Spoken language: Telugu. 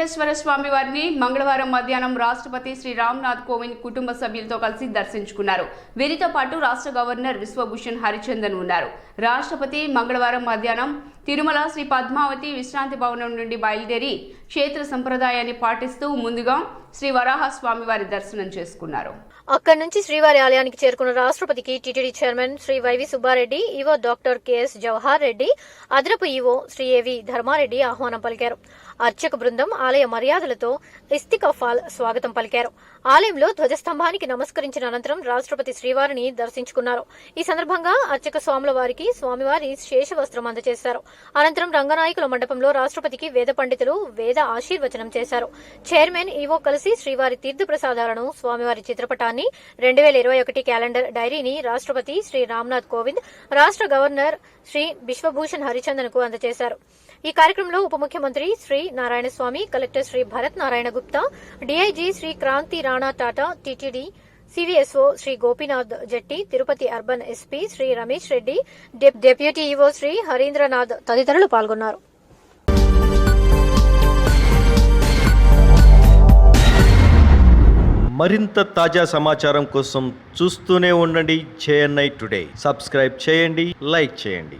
వెంకటేశ్వర స్వామి వారిని మంగళవారం మధ్యాహ్నం రాష్ట్రపతి శ్రీ రామ్నాథ్ కోవింద్ కుటుంబ సభ్యులతో కలిసి దర్శించుకున్నారు. వీరితో పాటు రాష్ట్ర గవర్నర్ విశ్వభూషణ్ హరిచందన్ ఉన్నారు. రాష్ట్రపతి మంగళవారం మధ్యాహ్నం తిరుమల శ్రీ పద్మావతి విశ్రాంతి భవనం నుండి బయలుదేరి క్షేత్ర సంప్రదాయాన్ని పాటిస్తూ ముందుగా శ్రీ వరాహ స్వామివారి దర్శనం చేసుకున్నారు. అక్కడి నుంచి శ్రీవారి ఆలయానికి చేరుకున్న రాష్ట్రపతికి TTD chairman Shri Y V Subbareddy EO doctor K S Jawahar Reddy అదనపు ఈవో శ్రీ ఏవి ధర్మారెడ్డి ఆహ్వానం పలికారు. అర్చక బృందం ఆలయ మర్యాదలతో ఇస్తికఫాల్ స్వాగతం పలికారు. ఆలయంలో ధ్వజస్తంభానికి నమస్కరించిన అనంతరం రాష్ట్రపతి శ్రీవారిని దర్శించుకున్నారు. ఈ సందర్భంగా అర్చక స్వాముల వారికి స్వామివారి శేషవస్త్రం అందజేశారు. అనంతరం రంగనాయకుల మండపంలో రాష్ట్రపతికి వేద పండితులు వేద ఆశీర్వచనం చేశారు. చైర్మన్ ఈవో కలిసి శ్రీవారి తీర్థ ప్రసాదాలను స్వామివారి చిత్రపటాన్ని రెండు వేల ఇరవై ఒకటి క్యాలెండర్ డైరీని రాష్ట్రపతి శ్రీ రామ్నాథ్ కోవింద్ రాష్ట్ర గవర్నర్ శ్రీ బిశ్వభూషణ్ హరిచందన్కు అందజేశారు. ఈ కార్యక్రమంలో ఉప ముఖ్యమంత్రి Shri Narayana Swamy collector Shri Bharat Narayana Gupta DIG Shri Kranti Rana Tata TTD CVSO Shri Gopinath Jetti Tirupati urban SP Shri Ramesh Reddy dep- deputy EO Shri Harindranath తదితరులు పాల్గొన్నారు. మరింత తాజా సమాచారం కోసం చూస్తూనే ఉండండి చేఎన్ఐ టుడే. సబ్స్క్రైబ్ చేయండి లైక్ చేయండి.